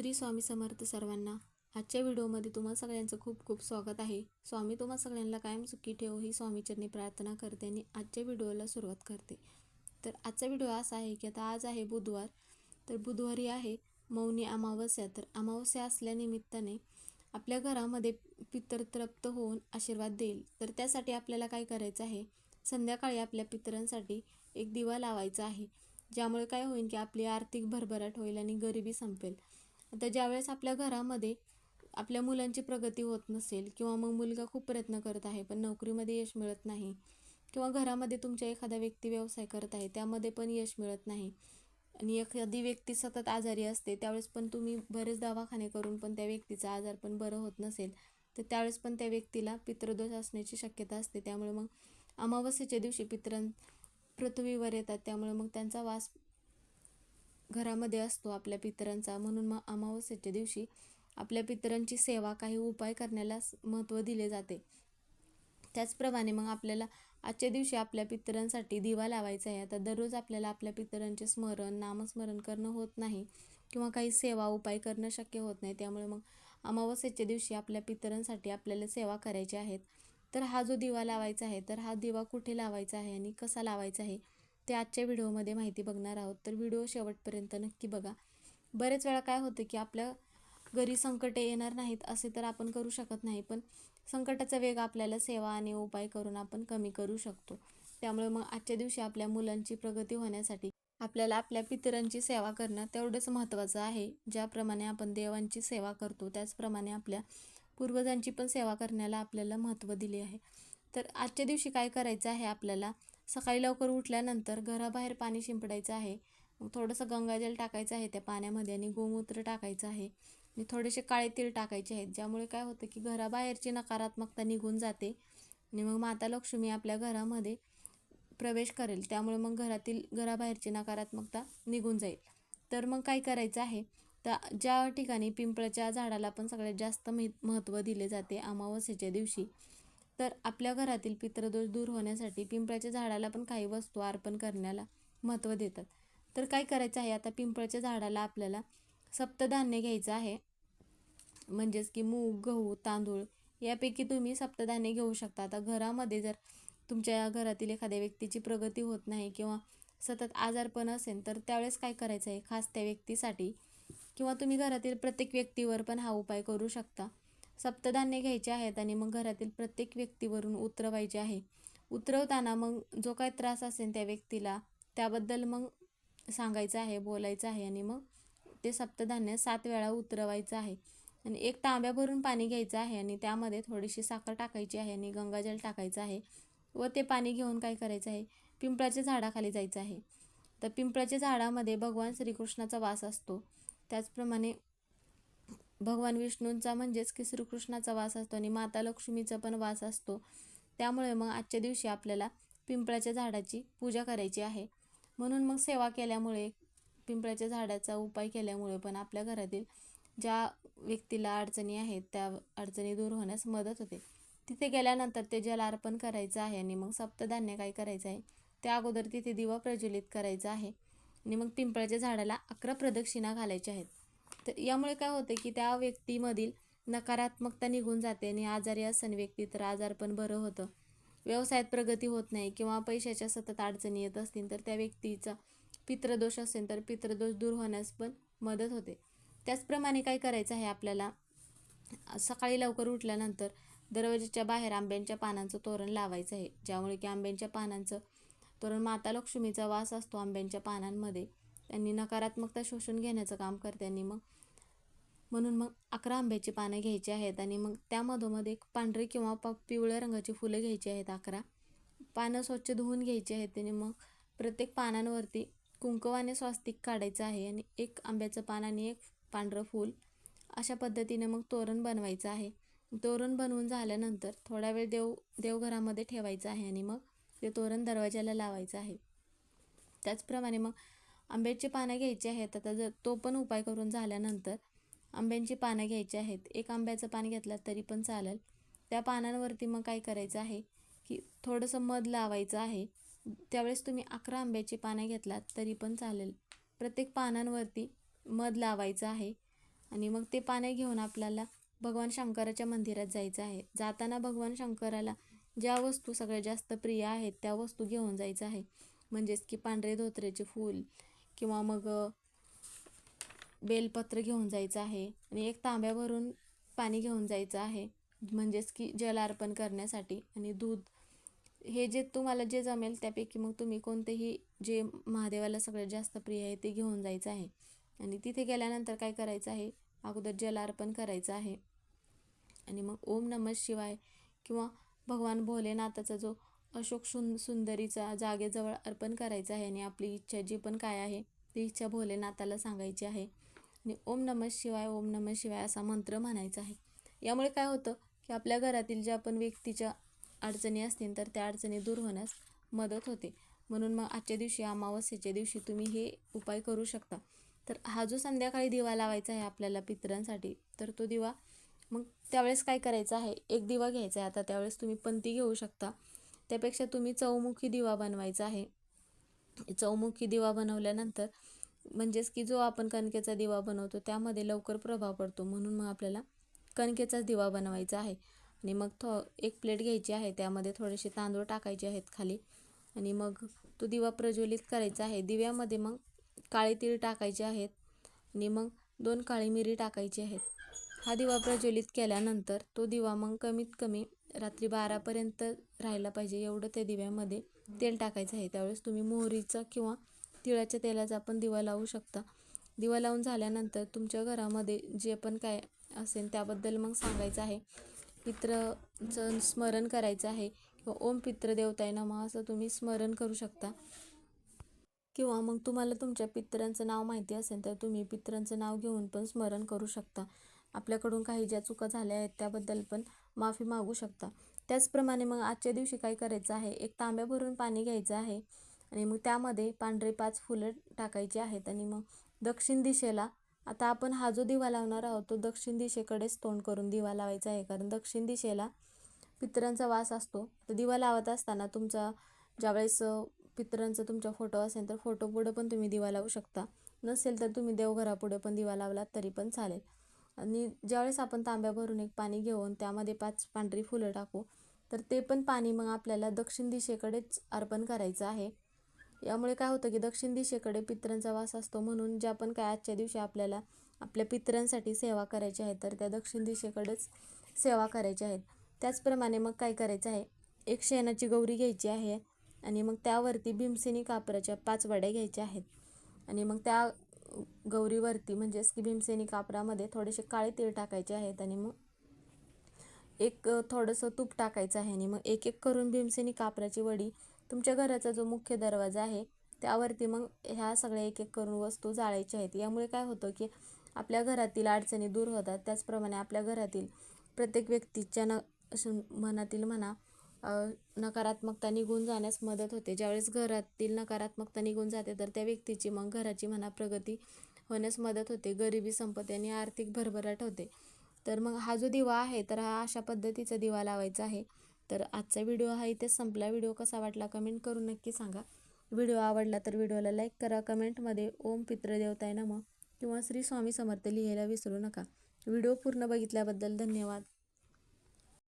श्री स्वामी समर्थ सर्वांना आजच्या व्हिडिओमध्ये तुम्हा सगळ्यांचं खूप खूप स्वागत आहे. स्वामी तुम्हा सगळ्यांना कायम सुखी ठेव ही स्वामीचरणी प्रार्थना करते आणि आजच्या व्हिडिओला सुरुवात करते. तर आजचा व्हिडिओ असा आहे की आता आज आहे बुधवार. तर बुधवारी आहे मौनी अमावस्या. तर अमावस्या असल्यानिमित्ताने आपल्या घरामध्ये पितर तृप्त होऊन आशीर्वाद देईल. तर त्यासाठी आपल्याला काय करायचं आहे? संध्याकाळी आपल्या पितरांसाठी एक दिवा लावायचा आहे. ज्यामुळे काय होईल की आपली आर्थिक भरभराट होईल आणि गरिबी संपेल. आता ज्यावेळेस आपल्या घरामध्ये आपल्या मुलांची प्रगती होत नसेल किंवा मग मुलगा खूप प्रयत्न करत आहे पण नोकरीमध्ये यश मिळत नाही किंवा घरामध्ये तुमच्या एखादा व्यक्ती व्यवसाय करत आहे त्यामध्ये पण यश मिळत नाही आणि एखादी व्यक्ती सतत आजारी असते त्यावेळेस पण तुम्ही बरेच दवाखाने करून पण त्या व्यक्तीचा आजार पण बरं होत नसेल तर त्यावेळेस पण त्या व्यक्तीला पितृदोष असण्याची शक्यता असते. त्यामुळे मग अमावस्येच्या दिवशी पितरां पृथ्वीवर येतात त्यामुळे मग त्यांचा वास घरामध्ये असतो आपल्या पितरांचा. म्हणून मग अमावस्येच्या दिवशी आपल्या पितरांची सेवा काही उपाय करण्याला महत्त्व दिले जाते. त्याचप्रमाणे मग आपल्याला आजच्या दिवशी आपल्या पितरांसाठी दिवा लावायचा आहे. आता दररोज आपल्याला आपल्या पितरांचे स्मरण नामस्मरण करणं होत नाही किंवा काही सेवा उपाय करणं शक्य होत नाही. त्यामुळे मग अमावस्येच्या दिवशी आपल्या पितरांसाठी आपल्याला सेवा करायची आहेत. तर हा जो दिवा लावायचा आहे तर हा दिवा कुठे लावायचा आहे आणि कसा लावायचा आहे? ते आजच्या व्हिडिओमध्ये माहिती बघणार आहोत. तर व्हिडिओ शेवटपर्यंत नक्की बघा. बरेच वेळा काय होतं की आपल्या घरी संकटे येणार नाहीत असे तर आपण करू शकत नाही पण संकटाचा वेग आपल्याला सेवा आणि उपाय करून आपण कमी करू शकतो. त्यामुळे मग आजच्या दिवशी आपल्या मुलांची प्रगती होण्यासाठी आपल्याला आपल्या पितरांची सेवा करणं तेवढंच महत्त्वाचं आहे. ज्याप्रमाणे आपण देवांची सेवा करतो त्याचप्रमाणे आपल्या पूर्वजांची पण सेवा करण्याला आपल्याला महत्त्व दिले आहे. तर आजच्या दिवशी काय करायचं आहे आपल्याला? सकाळी लवकर उठल्यानंतर घराबाहेर पाणी शिंपडायचं आहे. मग थोडंसं गंगाजल टाकायचं आहे त्या पाण्यामध्ये आणि गोमूत्र टाकायचं आहे. आणि थोडेसे काळे तीळ टाकायचे आहेत ज्यामुळे काय होतं की घराबाहेरची नकारात्मकता निघून जाते. आणि मग माता लक्ष्मी आपल्या घरामध्ये प्रवेश करेल त्यामुळे मग घरातील घराबाहेरची नकारात्मकता निघून जाईल. तर मग काय करायचं आहे? तर ज्या ठिकाणी पिंपळाच्या झाडाला पण सगळ्यात जास्त महत्त्व दिले जाते अमावस्येच्या दिवशी तर आपल्या घरातील पितृदोष दूर होण्यासाठी पिंपळाच्या झाडाला पण काही वस्तू अर्पण करण्याला महत्त्व देतात. तर काय करायचं आहे? आता पिंपळाच्या झाडाला आपल्याला सप्तधान्य घ्यायचं आहे. म्हणजेच की मूग गहू तांदूळ यापैकी तुम्ही सप्तधान्य घेऊ शकता. आता घरामध्ये जर तुमच्या घरातील एखाद्या व्यक्तीची प्रगती होत नाही किंवा सतत आजारपण असेल तर त्यावेळेस काय करायचं आहे? खास त्या व्यक्तीसाठी किंवा तुम्ही घरातील प्रत्येक व्यक्तीवर पण हा उपाय करू शकता. सप्तधान्य घ्यायचे आहेत आणि मग घरातील प्रत्येक व्यक्तीवरून उतरवायचे आहे. उतरवताना मग जो काय त्रास असेल त्या व्यक्तीला त्याबद्दल मग सांगायचं आहे बोलायचं आहे आणि मग ते सप्तधान्य सात वेळा उतरवायचं आहे. आणि एक तांब्या भरून पाणी घ्यायचं आहे आणि त्यामध्ये थोडीशी साखर टाकायची आहे आणि गंगाजल टाकायचं आहे व ते पाणी घेऊन काय करायचं आहे? पिंपळाच्या झाडाखाली जायचं आहे. तर पिंपळाच्या झाडामध्ये भगवान श्रीकृष्णाचा वास असतो. त्याचप्रमाणे भगवान विष्णूंचा म्हणजेच की श्रीकृष्णाचा वास असतो आणि माता लक्ष्मीचा पण वास असतो. त्यामुळे मग आजच्या दिवशी आपल्याला पिंपळाच्या झाडाची पूजा करायची आहे. म्हणून मग सेवा केल्यामुळे पिंपळाच्या झाडाचा उपाय केल्यामुळे पण आपल्या घरातील ज्या व्यक्तीला अडचणी आहेत त्या अडचणी दूर होण्यास मदत होते. तिथे गेल्यानंतर ते जल अर्पण करायचं आहे आणि मग सप्तधान्य काय करायचं आहे त्या अगोदर तिथे दिवा प्रज्वलित करायचा आहे. आणि मग पिंपळाच्या झाडाला अकरा प्रदक्षिणा घालायच्या आहेत. तर यामुळे काय होतं की त्या व्यक्तीमधील नकारात्मकता निघून जाते आणि आजारी असन व्यक्ती तर आजार पण बरं होतं. व्यवसायात प्रगती होत नाही किंवा पैशाच्या सतत अडचणी येत असतील तर त्या व्यक्तीचा पितृदोष असेल तर पितृदोष दूर होण्यास पण मदत होते. त्याचप्रमाणे काय करायचं आहे आपल्याला? सकाळी लवकर उठल्यानंतर दरवाजेच्या बाहेर आंब्यांच्या पानांचं तोरण लावायचं आहे. ज्यामुळे की आंब्यांच्या पानांचं तोरण माता लक्ष्मीचा वास असतो आंब्यांच्या पानांमध्ये. त्यांनी नकारात्मकता शोषून घेण्याचं काम करते आणि मग म्हणून मग अकरा आंब्याची पानं घ्यायची आहेत आणि मग त्यामधोमध एक पांढरी किंवा प पिवळ्या रंगाची फुलं घ्यायची आहेत अकरा. पानं स्वच्छ धुवून घ्यायची आहेत आणि मग प्रत्येक पानांवरती कुंकवाने स्वास्तिक काढायचं आहे आणि एक आंब्याचं पान आणि एक पांढरं फूल अशा पद्धतीने मग तोरण बनवायचं आहे. तोरण बनवून झाल्यानंतर थोडा वेळ देव देवघरामध्ये ठेवायचं आहे आणि मग ते तोरण दरवाजाला लावायचं आहे. त्याचप्रमाणे मग आंब्याची पानं घ्यायची आहेत. आता जर तो पण उपाय करून झाल्यानंतर आंब्यांची पानं घ्यायची आहेत. एक आंब्याचं पान घेतलं तरी पण चालेल. त्या पानांवरती मग काय करायचं आहे की थोडंसं मध लावायचं आहे. त्यावेळेस तुम्ही अकरा आंब्याची पानं घेतलात तरी पण चालेल. प्रत्येक पानांवरती मध लावायचं आहे आणि मग ते पाने घेऊन आपल्याला भगवान शंकराच्या मंदिरात जायचं आहे. जाताना भगवान शंकराला ज्या वस्तू सगळ्यात जास्त प्रिय आहेत त्या वस्तू घेऊन जायचं आहे. म्हणजेच की पांढरे धोत्रेचे फूल किंवा मग बेलपत्र घेऊन जायचं आहे आणि एक तांब्या भरून पाणी घेऊन जायचं आहे म्हणजेच की जल अर्पण करण्यासाठी आणि दूध. हे जे तुम्हाला जे जमेल त्यापैकी मग तुम्ही कोणतेही जे महादेवाला सगळ्यात जास्त प्रिय आहे ते घेऊन जायचं आहे. आणि तिथे गेल्यानंतर काय करायचं आहे? अगोदर जल अर्पण करायचं आहे. आणि मग ओम नमः शिवाय किंवा भगवान भोलेनाथाचा जो अशोक सुं सुंदरीचा जागेजवळ अर्पण करायचा आहे आणि आपली इच्छा जी पण काय आहे ती इच्छा भोलेनाथाला सांगायची आहे. आणि ओम नमः शिवाय ओम नमः शिवाय असा मंत्र म्हणायचा आहे. यामुळे काय होतं की आपल्या घरातील ज्या पण व्यक्तीच्या अडचणी असतील तर त्या अडचणी दूर होण्यास मदत होते. म्हणून मग आजच्या दिवशी अमावस्येच्या दिवशी तुम्ही हे उपाय करू शकता. तर हा जो संध्याकाळी दिवा लावायचा आहे आपल्याला पितरांसाठी तर तो दिवा मग त्यावेळेस काय करायचं आहे? एक दिवा घ्यायचा आहे. आता त्यावेळेस तुम्ही पंती घेऊ शकता. त्यापेक्षा तुम्ही चौमुखी दिवा बनवायचा आहे. चौमुखी दिवा बनवल्यानंतर म्हणजेच की जो आपण कणकेचा दिवा बनवतो त्यामध्ये लवकर प्रभाव पडतो. म्हणून मग आपल्याला कणकेचाच दिवा बनवायचा आहे. आणि मग थो एक प्लेट घ्यायची आहे. त्यामध्ये थोडेसे तांदूळ टाकायचे आहेत खाली. आणि मग तो दिवा प्रज्वलित करायचा आहे. दिव्यामध्ये मग काळे तीळ टाकायचे आहेत. आणि मग दोन काळी मिरी टाकायची आहेत. हा दिवा प्रज्वलित केल्यानंतर तो दिवा मग कमीत कमी रात्री बारापर्यंत राहायला पाहिजे एवढं त्या दिव्यामध्ये तेल टाकायचं आहे. त्यावेळेस तुम्ही मोहरीचा किंवा तिळाच्या तेलाचा पण दिवा लावू शकता. दिवा लावून झाल्यानंतर तुमच्या घरामध्ये जे पण काय असेल त्याबद्दल मग सांगायचं आहे. पित्रचं स्मरण करायचं आहे. किंवा ओम पित्र देवताय नमः असं तुम्ही स्मरण करू शकता. किंवा मग तुम्हाला तुमच्या पितरांचं नाव माहिती असेल तर तुम्ही पितरांचं नाव घेऊन पण स्मरण करू शकता. आपल्याकडून काही ज्या चुका झाल्या आहेत त्याबद्दल पण माफी मागू शकता. त्याचप्रमाणे मग आजच्या दिवशी काय करायचं आहे? एक तांब्या भरून पाणी घ्यायचं आहे आणि मग त्यामध्ये पांढरे पाच फुलं टाकायची आहेत आणि मग दक्षिण दिशेला आता आपण हा जो दिवा लावणार आहोत तो दक्षिण दिशेकडेच तोंड करून दिवा लावायचा आहे. कारण दक्षिण दिशेला पितरांचा वास असतो. तर दिवा लावत असताना तुमचा ज्यावेळेस पितरांचा तुमचा फोटो असेल तर फोटो पुढे पण तुम्ही दिवा लावू शकता. नसेल तर तुम्ही देवघरापुढे पण दिवा लावलात तरी पण चालेल. आणि ज्यावेळेस आपण तांब्या भरून एक पाणी घेऊन त्यामध्ये पाच पांढरी फुलं टाकू तर ते पण पाणी मग आपल्याला दक्षिण दिशेकडेच अर्पण करायचं आहे. यामुळे काय होतं की दक्षिण दिशेकडे पितरांचा वास असतो म्हणून ज्या पण काय आजच्या दिवशी आपल्याला आपल्या पितरांसाठी सेवा करायची आहे तर त्या दक्षिण दिशेकडेच सेवा करायच्या आहेत. त्याचप्रमाणे मग काय करायचं आहे एक शेणाची गौरी घ्यायची आहे आणि मग त्यावरती भीमसेनी कापराच्या पाच वड्या घ्यायच्या आहेत. आणि मग त्या गौरीवरती म्हणजेच की भीमसेनी कापरामध्ये थोडेसे काळे तीळ टाकायचे आहेत आणि मग एक थोडंसं तूप टाकायचं आहे आणि मग एक एक करून भीमसेनी कापराची वडी तुमच्या घराचा जो मुख्य दरवाजा आहे त्यावरती मग ह्या सगळ्या एक एक करून वस्तू जाळायच्या आहेत. यामुळे काय होतं की आपल्या घरातील अडचणी दूर होतात. त्याचप्रमाणे आपल्या घरातील प्रत्येक व्यक्तीच्या न मनातील म्हणा नकारात्मकता निघून जाण्यास मदत होते. ज्यावेळेस घरातील नकारात्मकता निघून जाते तर त्या व्यक्तीची मग घराची म्हणा प्रगती होण्यास मदत होते. गरिबी संपत्ती आणि आर्थिक भरभराट होते. तर मग हा जो दिवा आहे तर हा अशा पद्धतीचा दिवा लावायचा आहे. तर आजचा व्हिडिओ हा इथेच संपला. व्हिडिओ कसा वाटला कमेंट करून नक्की सांगा. व्हिडिओ आवडला तर व्हिडिओला लाईक करा. कमेंटमध्ये ओम पित्रदेवताय नम किंवा श्री स्वामी समर्थ लिहायला विसरू नका. व्हिडिओ पूर्ण बघितल्याबद्दल धन्यवाद.